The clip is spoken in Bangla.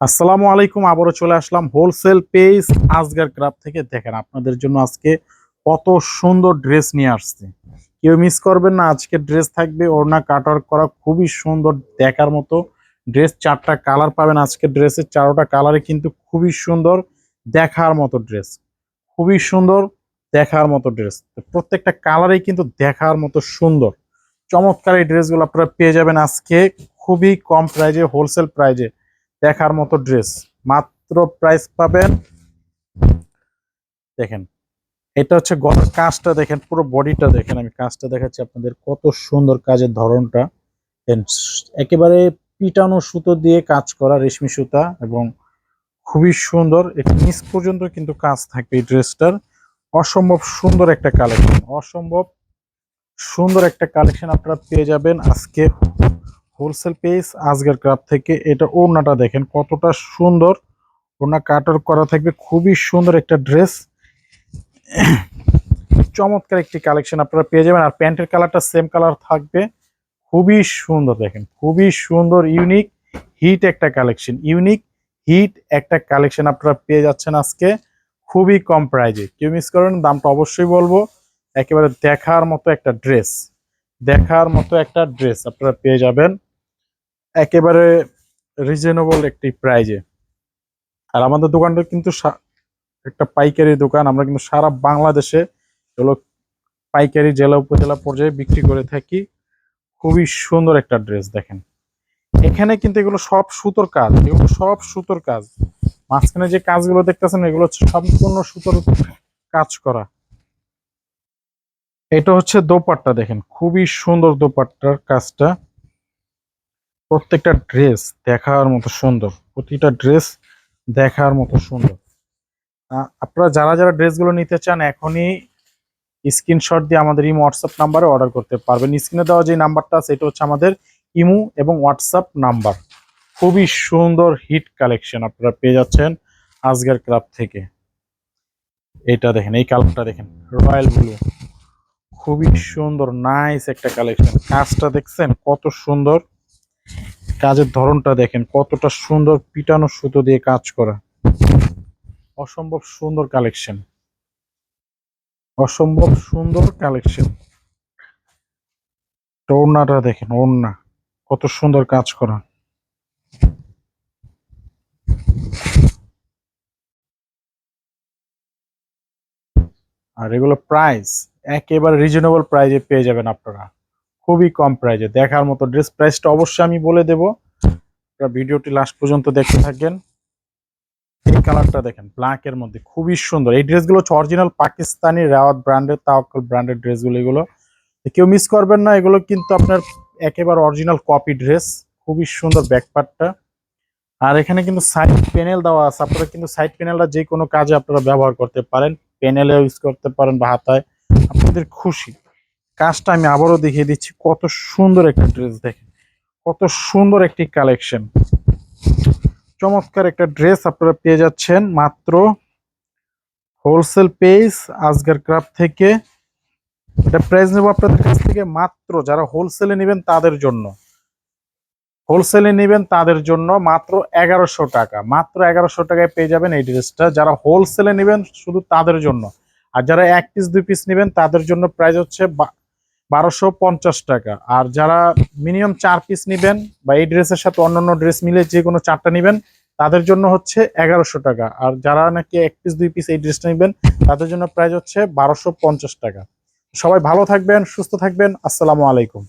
আসসালামু আলাইকুম, আবারও চলে আসলাম হোলসেল পেজ আজগার ক্রাফ থেকে। দেখেন আপনাদের জন্য আজকে কত সুন্দর ড্রেস নিয়ে আসছে। কেউ মিস করবেন না, আজকে ড্রেস থাকবে, ওড়না কাটার করা, খুবই সুন্দর দেখার মতো ড্রেস চারটা কালার পাবেন। আজকে ড্রেসের চারোটা কালারে কিন্তু খুবই সুন্দর দেখার মতো ড্রেস খুবই সুন্দর দেখার মতো ড্রেস প্রত্যেকটা কালারেই কিন্তু দেখার মতো সুন্দর। চমৎকার এই ড্রেসগুলো আপনারা পেয়ে যাবেন আজকে খুবই কম প্রাইজে হোলসেল প্রাইজে দেখার মতো ড্রেস মাত্র প্রাইস পাবেন, দেখেন, এটা হচ্ছে কাজটা দেখেন, পুরো বডিটা দেখেন, আমি কাজটা দেখাচ্ছি আপনাদের কত সুন্দর কাজের ধরনটা। একেবারে পিটানো সুতো দিয়ে কাজ করা রেশমি সুতা এবং খুবই সুন্দর, এটা নিচ পর্যন্ত কিন্তু কাজ থাকবে এই ড্রেসটার অসম্ভব সুন্দর একটা কালেকশন অসম্ভব সুন্দর একটা কালেকশন আপনারা পেয়ে যাবেন আজকে। হোলসেল পেজ আজকের ক্রাফ থেকে। এটা ওড়নাটা দেখেন, কতটা সুন্দর। ওড়না কাটার করা থাকবে, খুবই সুন্দর একটা ড্রেস চমৎকার একটি কালেকশন আপনারা পেয়ে যাবেন। আর প্যান্টের কালারটা সেম কালার থাকবে। খুবই সুন্দর দেখেন, খুবই সুন্দর ইউনিক হিট একটা কালেকশন ইউনিক হিট একটা কালেকশন আপনারা পেয়ে যাচ্ছেন আজকে। খুবই কম প্রাইজে কেউ মিস করেন, দামটা অবশ্যই বলব। একেবারে দেখার মতো একটা ড্রেস দেখার মতো একটা ড্রেস আপনারা পেয়ে যাবেন। একেবারে রিজনেবল একটি প্রাইজে আর আমাদের দোকানটা কিন্তু একটা পাইকারি দোকান। আমরা কিন্তু সারা বাংলাদেশে এগুলো পাইকারি জেলা, উপজেলা পর্যায়ে বিক্রি করে থাকি। খুবই সুন্দর একটা ড্রেস দেখেন। এখানে কিন্তু এগুলো সব সুতোর কাজ। এগুলো সব সুতোর কাজ। মাঝখানে যে কাজগুলো দেখতেছেন, এগুলো হচ্ছে সম্পূর্ণ সুতোর কাজ করা। এটা হচ্ছে দোপাট্টা দেখেন। খুবই সুন্দর দোপাট্টার কাজটা। প্রত্যেকটা ড্রেস দেখার মতো সুন্দর, প্রতিটা ড্রেস দেখার মতো সুন্দর। আপনারা যারা যারা ড্রেসগুলো নিতে চান, এখনই স্ক্রিনশট দিয়ে আমাদের ইমো হোয়াটসঅ্যাপ নাম্বারে অর্ডার করতে পারবেন। স্ক্রিনে দেওয়া যে নাম্বারটা আছে, এটা হচ্ছে আমাদের ইমো এবং হোয়াটসঅ্যাপ নাম্বার খুবই সুন্দর হিট কালেকশন আপনারা পেয়ে যাচ্ছেন আজগার ক্লাব থেকে। এটা দেখেন, এই কালারটা দেখেন রয়্যাল ব্লু খুবই সুন্দর নাইস একটা কালেকশন কাজটা দেখছেন, কত সুন্দর। কাজের ধরনটা দেখেন, কতটা সুন্দর পিটানো সুতো দিয়ে কাজ করা। অসম্ভব সুন্দর কালেকশন। অসম্ভব সুন্দর কালেকশন। ওড়নাটা দেখেন, ওড়না, কত সুন্দর কাজ করা। আর এগুলো প্রাইস একেবারে রিজনেবল প্রাইজে পেয়ে যাবেন আপনারা। খুবই কম প্রাইজে দেখার মতো ড্রেস প্রাইসটা অবশ্যই আমি বলে দেব। আপনারা ভিডিওটি লাস্ট পর্যন্ত দেখতে থাকবেন। এই কালারটা দেখেন ব্ল্যাক এর মধ্যে। খুবই সুন্দর। এই ড্রেসগুলো হচ্ছে অরিজিনাল পাকিস্তানি রাওয়াত ব্র্যান্ডের তাওয়াক্কল ব্র্যান্ডের ড্রেসগুলো এগুলো কেউ মিস করবেন না। এগুলো কিন্তু আপনার একেবারে অরিজিনাল কপি ড্রেস খুবই সুন্দর ব্যাকপার্টটা আর এখানে কিন্তু সাইড প্যানেল দেওয়া আছে। আপনারা কিন্তু সাইড প্যানেলটা যে কোনো কাজে আপনারা ব্যবহার করতে পারেন। প্যানেলে ইউজ করতে পারেন বা হাতায়। আপনাদের খুশি। কাজটা আমি আবারও দেখিয়ে দিচ্ছি, কত সুন্দর একটা ড্রেস দেখেন, কত সুন্দর একটি কালেকশন। চমৎকার একটা ড্রেস আপনারা পেয়ে যাচ্ছেন, মাত্র হোলসেল পেজ আজগার ক্রাফট থেকে। এটা প্রাইস নেব আপনাদের কাছ থেকে মাত্র, যারা হোলসেলে নেবেন তাদের জন্য। হোলসেলে নেবেন তাদের জন্য মাত্র এগারোশো টাকা, মাত্র এগারোশো টাকায় পেয়ে যাবেন এই ড্রেসটা। যারা হোলসেলে নেবেন শুধু তাদের জন্য, আর যারা এক পিস দুই পিস নেবেন তাদের জন্য প্রাইস হচ্ছে বারোশো পঞ্চাশ টাকা। আর যারা মিনিমাম চার পিস নেবেন বা এই ড্রেসের সাথে অন্যান্য ড্রেস মিলে যে কোনো চারটা নেবেন, তাদের জন্য হচ্ছে এগারোশো টাকা। আর যারা নাকি এক পিস দুই পিস এই ড্রেসটা নেবেন, তাদের জন্য প্রাইস হচ্ছে বারোশো পঞ্চাশ টাকা। সবাই ভালো থাকবেন, সুস্থ থাকবেন। আসসালামু আলাইকুম।